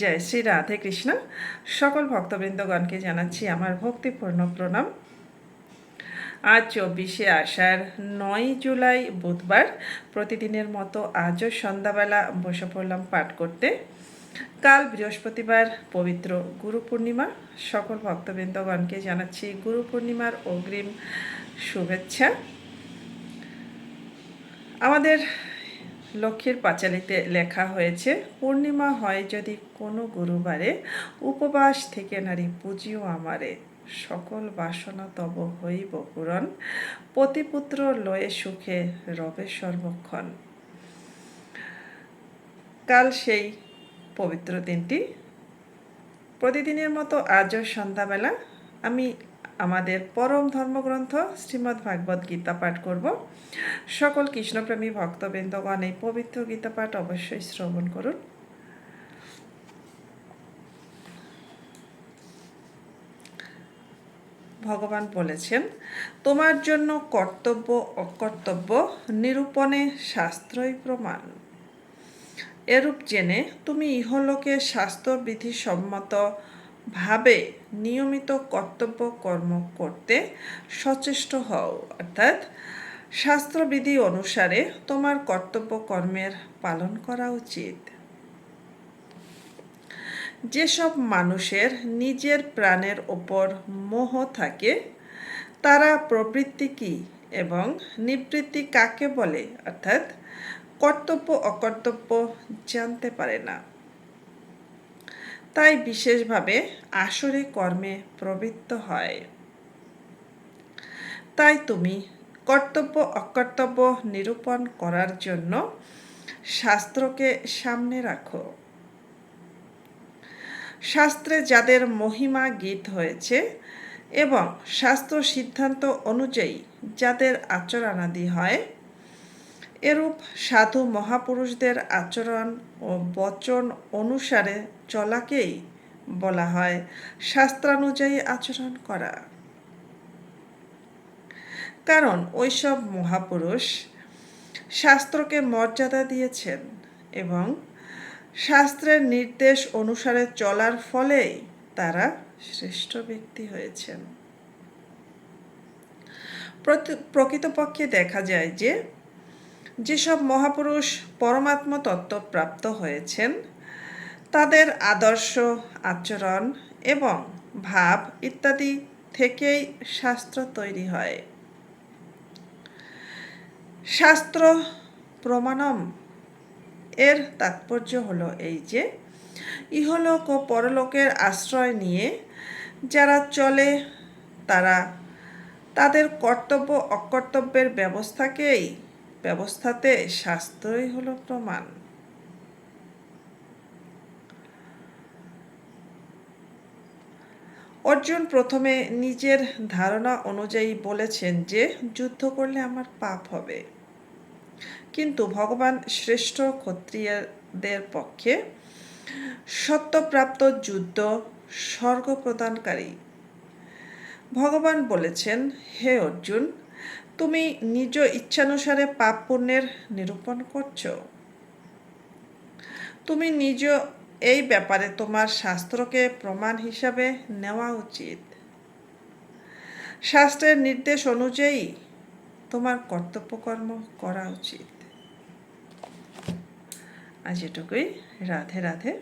জয় শ্রী রাধে কৃষ্ণ। সকল ভক্তবৃন্দগণকে জানাচ্ছি আমার ভক্তিপূর্ণ প্রণাম। আজ চব্বিশে আষাঢ়, নয় জুলাই বুধবার, প্রতিদিনের মতো আজও সন্ধ্যাবেলা বসে পড়লাম পাঠ করতে। কাল বৃহস্পতিবার পবিত্র গুরু পূর্ণিমা। সকল ভক্তবৃন্দগণকে জানাচ্ছি গুরু পূর্ণিমার অগ্রিম শুভেচ্ছা। আমাদের লক্ষ্মীর পাঁচালিতে লেখা হয়েছে, পূর্ণিমা হয় যদি কোনো গুরুবারে, উপবাস থেকে নারী পুজিও আমারে। সকল বাসনা তব হইব পূরণ। পতিপুত্র লয়ে সুখে রবে সর্বক্ষণ। কাল সেই পবিত্র দিনটি। প্রতিদিনের মতো আজও সন্ধ্যাবেলা আমি আমাদের পরম ধর্মগ্রন্থ শ্রীমদ্ ভাগবত গীতা পাঠ করব। সকল কৃষ্ণপ্রেমী ভক্তবৃন্দগণ এই পবিত্র গীতা পাঠ অবশ্যই শ্রবণ করুন। ভগবান বলেছেন, তোমার জন্য কর্তব্য অকর্তব্য, নিরূপণে শাস্ত্রই প্রমাণ। এরূপ জেনে তুমি ইহলোকে শাস্ত্রবিধি সম্মত ভাবে নিয়মিত কর্তব্য কর্ম করতে সচেষ্ট হও। অর্থাৎ শাস্ত্রবিধি অনুসারে তোমার কর্তব্য কর্মের পালন করা উচিত। যেসব মানুষের নিজের প্রাণের ওপর মোহ থাকে, তারা প্রবৃত্তি কি এবং নিবৃত্তি কাকে বলে? অর্থাৎ কর্তব্য অকর্তব্য জানতে পারে না। তাই বিশেষভাবে আসরে কর্মে প্রবৃত্ত হয়। তাই তুমি কর্তব্য, অকর্তব্য নিরূপণ করার জন্য শাস্ত্রকে সামনে রাখো। শাস্ত্রে যাদের মহিমা গীত হয়েছে এবং শাস্ত্র সিদ্ধান্ত অনুযায়ী যাদের আচরণাদি হয় এরূপ সাধু মহাপুরুষদের আচরণ ও বচন অনুসারে চলাকেই বলা হয় শাস্ত্রানুযায়ী আচরণ করা। কারণ ওইসব মহাপুরুষ শাস্ত্রকে মর্যাদা দিয়েছেন এবং শাস্ত্রের নির্দেশ অনুসারে চলার ফলেই তারা শ্রেষ্ঠ ব্যক্তি হয়েছেন। প্রকৃতপক্ষে দেখা যায় যে যেসব মহাপুরুষ পরমাত্ম তত্ত্ব প্রাপ্ত হয়েছেন, তাদের আদর্শ, আচরণ এবং ভাব ইত্যাদি থেকেই শাস্ত্র তৈরি হয়। শাস্ত্র প্রমাণম এর তাৎপর্য হলো এই যে, ইহলোক ও পরলোকের আশ্রয় নিয়ে যারা চলে, তারা তাদের কর্তব্য অকর্তব্যের ব্যবস্থাকেই ব্যবস্থাতে শাস্ত্রই হলো প্রমাণ। অর্জুন প্রথমে নিজের ধারণা অনুযায়ী বলেছেন যে, যুদ্ধ করলে আমার পাপ হবে। কিন্তু ভগবান শ্রেষ্ঠ ক্ষত্রিয়দের পক্ষে সত্যপ্রাপ্ত যুদ্ধ স্বর্গ প্রদানকারী ভগবান বলেছেন, হে অর্জুন তুমি নিজ ইচ্ছানুসারে পাপ পুণ্যের নিরূপণ করছ। তুমি নিজ এই ব্যাপারে তোমার শাস্ত্রকে প্রমাণ হিসাবে নেওয়া উচিত। শাস্ত্রের নির্দেশ অনুযায়ী তোমার কর্তব্যকর্ম করা উচিত। আজ এটুকুই। রাধে রাধে।